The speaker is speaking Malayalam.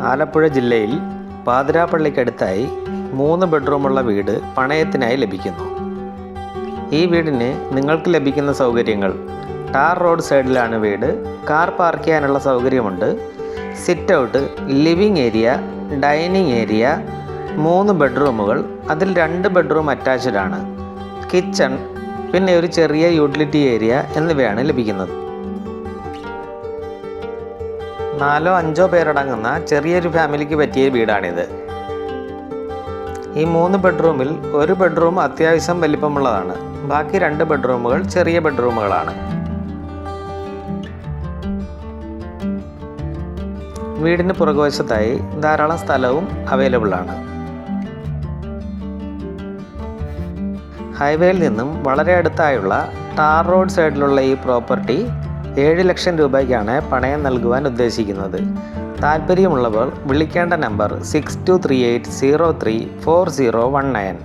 ആലപ്പുഴ ജില്ലയിൽ പാതിരാപ്പള്ളിക്കടുത്തായി മൂന്ന് ബെഡ്റൂമുള്ള വീട് പണയത്തിനായി ലഭിക്കുന്നു. ഈ വീടിന് നിങ്ങൾക്ക് ലഭിക്കുന്ന സൗകര്യങ്ങൾ ടാർ റോഡ് സൈഡിലാണ് വീട് കാർ പാർക്ക് ചെയ്യാനുള്ള സൗകര്യമുണ്ട് sit out living area dining area മൂന്ന് ബെഡ്റൂമുകൾ അതിൽ രണ്ട് ബെഡ്റൂം അറ്റാച്ച്ഡ് ആണ് കിച്ചൺ പിന്നെ ഒരു ചെറിയ യൂട്ടിലിറ്റി ഏരിയ എന്നിവയാണ് ലഭിക്കുന്നത്. നാലോ അഞ്ചോ പേരടങ്ങുന്ന ചെറിയൊരു ഫാമിലിക്ക് പറ്റിയ വീടാണിത്. ഈ മൂന്ന് ബെഡ്റൂമിൽ ഒരു ബെഡ്റൂം അത്യാവശ്യം വലിപ്പമുള്ളതാണ്. ബാക്കി രണ്ട് ബെഡ്റൂമുകൾ ചെറിയ ബെഡ്റൂമുകളാണ്. വീടിന് പുറകുവശത്തായി ധാരാളം സ്ഥലവും അവൈലബിൾ ആണ് ഹൈവേയിൽ നിന്നും വളരെ അടുത്തായുള്ള ടാർ റോഡ് സൈഡിലുള്ള ഈ പ്രോപ്പർട്ടി ഏഴ് ലക്ഷം രൂപയ്ക്കാണ് പണയം നൽകുവാൻ ഉദ്ദേശിക്കുന്നത്. താല്പര്യമുള്ളവർ വിളിക്കേണ്ട number six two three eight zero three four zero one nine